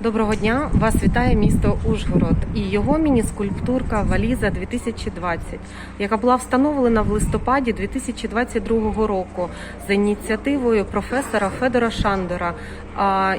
Доброго дня! Вас вітає місто Ужгород і його міні-скульптурка Валіза 2020, яка була встановлена в листопаді 2022 року за ініціативою професора Федора Шандора,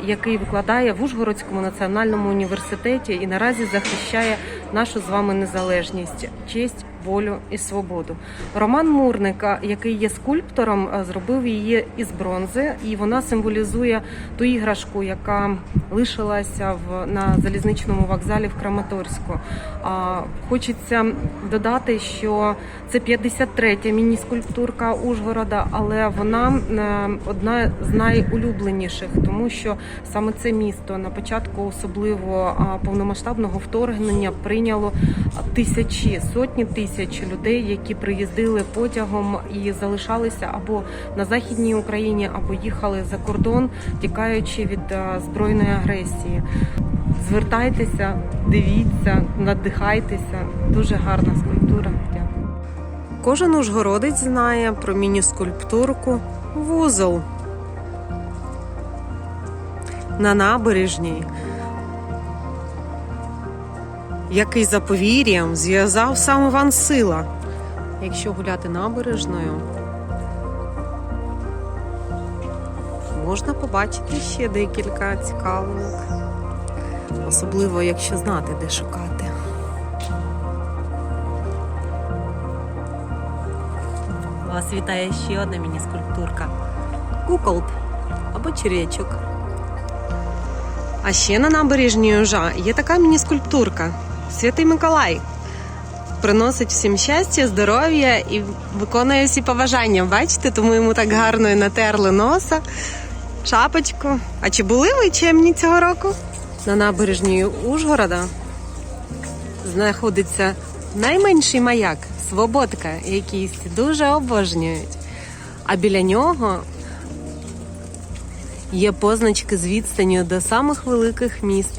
який викладає в Ужгородському національному університеті і наразі захищає нашу з вами незалежність, честь, волю і свободу. Роман Мурника, який є скульптором, зробив її із бронзи, і вона символізує ту іграшку, яка лишилася в на залізничному вокзалі в Краматорську. А, хочеться додати, що це 53-я міні-скульптурка Ужгорода, але вона е, одна з найулюбленіших, тому що саме це місто на початку особливо повномасштабного вторгнення прийняло тисячі, сотні тисяч людей, які приїздили потягом і залишалися або на західній Україні, або їхали за кордон, тікаючи від е, збройної агресії. Звертайтеся, дивіться, надихайтеся. Дуже гарна скульптура. Дякую. Кожен ужгородець знає про міні-скульптурку вузол на набережній, який за повір'ям зв'язав сам Іван Сила. Якщо гуляти набережною, можна побачити ще декілька цікавинок, особливо якщо знати, де шукати. Вас вітає ще одна міні-скульптурка. Куколд або черв'ячок. А ще на набережній Ужа є така міні-скульптурка Святий Миколай. Приносить всім щастя, здоров'я і виконує всі побажання. Бачите, тому йому так гарно і натерли носа, шапочку. А чи були ви чемні цього року? На набережній Ужгорода знаходиться найменший маяк Свободка, який дуже обожнюють. А біля нього є позначки з відстанню до самих великих міст